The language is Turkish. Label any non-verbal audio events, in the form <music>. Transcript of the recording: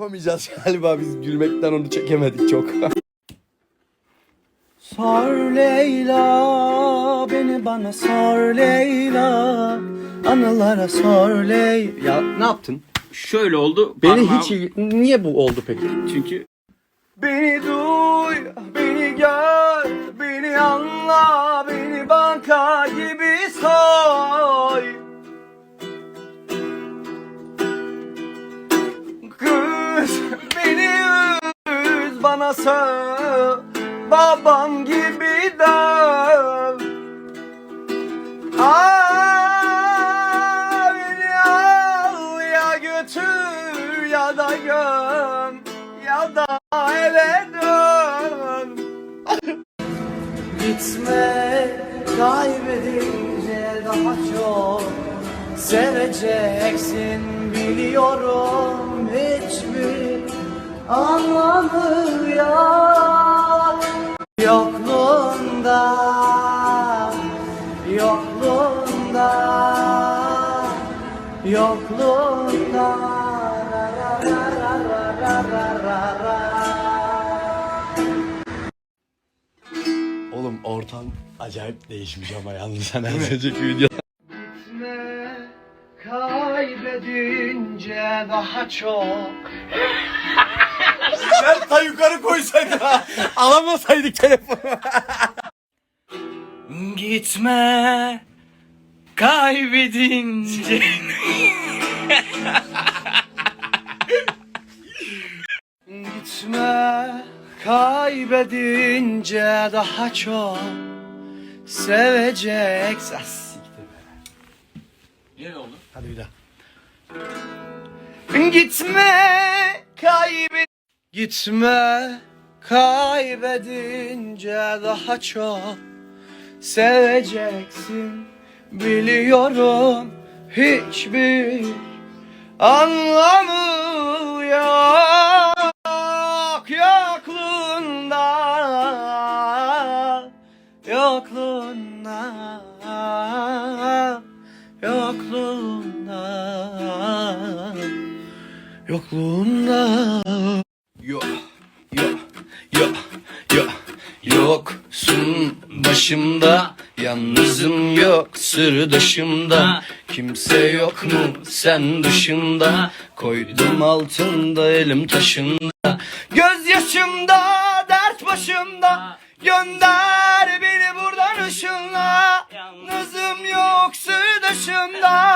yapamayacağız <laughs> galiba biz gülmekten onu çekemedik çok. <laughs> Sor Leyla beni bana sor Leyla Anılara sor Leyla Ya ne yaptın? Şöyle oldu. Beni parmağım- hiç ilgi- Niye bu oldu peki? Çünkü Beni duy, beni gör, beni anla, beni banka gibi soy. Bana söv, babam gibi döv. Beni al ya götür ya da göm ya da eve dön. Gitme kaybedince daha çok seveceksin biliyorum anlamı yok Yokluğunda, yokluğunda, yokluğunda. Oğlum ortam acayip değişmiş ama yalnız sen az önceki video kaybedince daha çok. Sen ta yukarı koysaydın ha. <laughs> Alamasaydık telefonu. Gitme kaybedince Gitme kaybedince daha çok seveceksin Ah, siktir be. ne oldu? Hadi bir daha. Gitme kaybet Gitme kaybedince daha çok seveceksin. Biliyorum hiçbir anlamı yok. Yokluğunda yokluğunda yokluğunda yokluğunda Yoksun başımda, yalnızım yok sırdaşımda. Kimse yok mu sen dışında? Koydum altında elim taşında. Gözyaşımda dert başımda Gönder beni buradan ışınla Yalnızım yok sırdaşımda